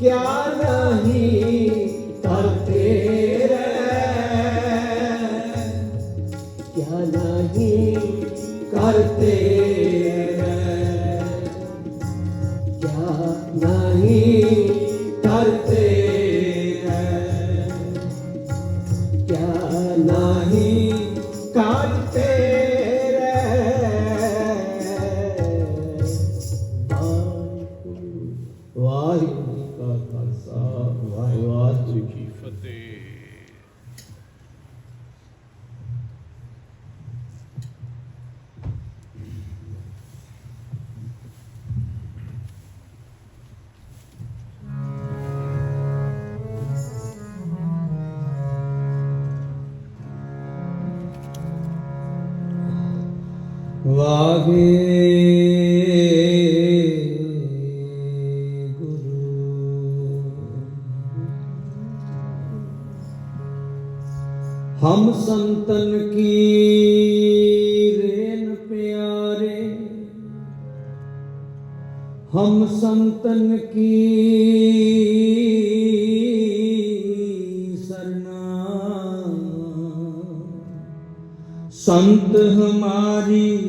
क्या नहीं करते क्या नहीं करते क्या नहीं करते क्या नहीं करते ਹਮ ਸੰਤਨ ਕੀ ਰੇਨ ਪਿਆਰੇ। ਹਮ ਸੰਤਨ ਕੀ ਸਰਨਾ। ਸੰਤ ਹਮਾਰੀ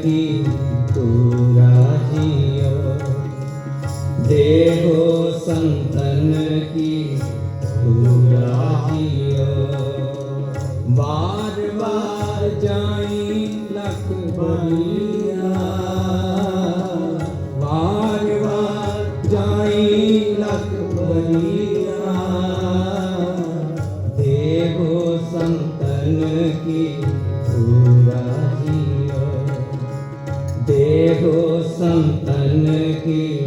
संतन की पूरा जियो देहो संतन की पूरा जियो बार बार जाई लख बार बार जाई लख देहो संतन की पूरा जियो देहो संतन की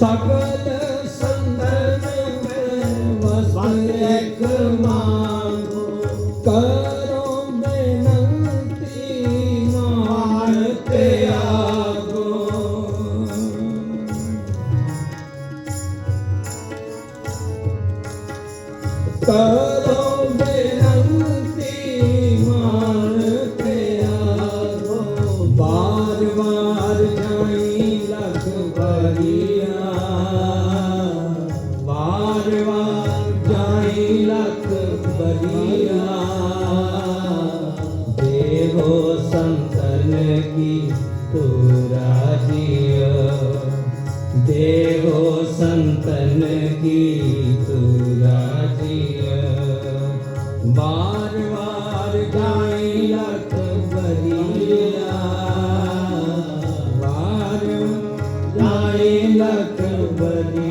सकल की पूरा जियो देवो संतन की तुरा बार बार गाई लख बलिया। बार लख बलिया।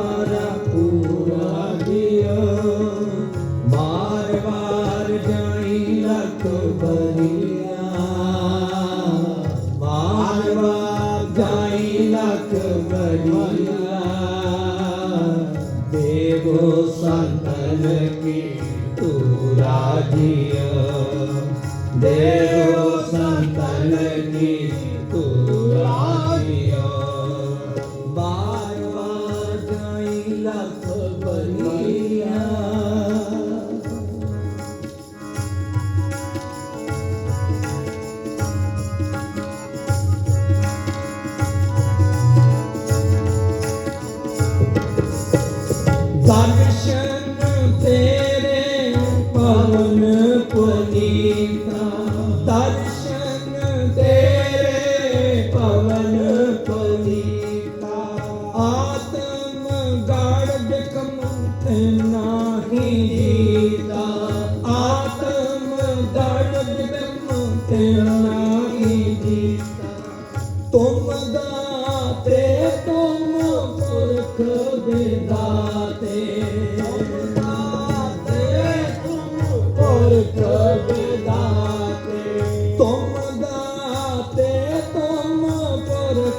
संतन की तू राधिया। देव संतन की तू बार बार गई लख बलिया।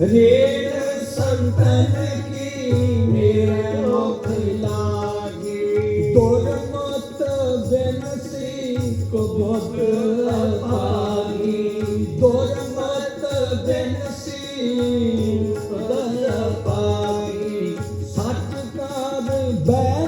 ਰੇਣ ਸੰਤਨ ਕੀ ਮੇਰੇ ਮੁਖ ਲਾਗੀ ਦੁਰਮਤ ਬਿਨ ਸੀ ਕੋ ਬਹੁਤ ਅਪਾਰੀ ਦੁਰਮਤ ਬਿਨ ਸੀ ਕੋ ਬਹੁਤ ਅਪਾਰੀ ਸੱਚ ਕਾਰ ਬੈ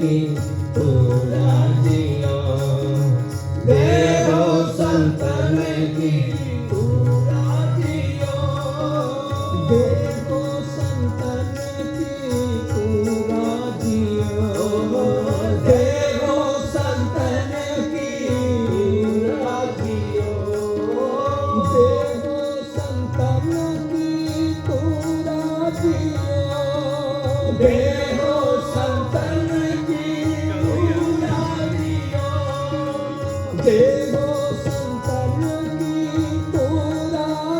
You.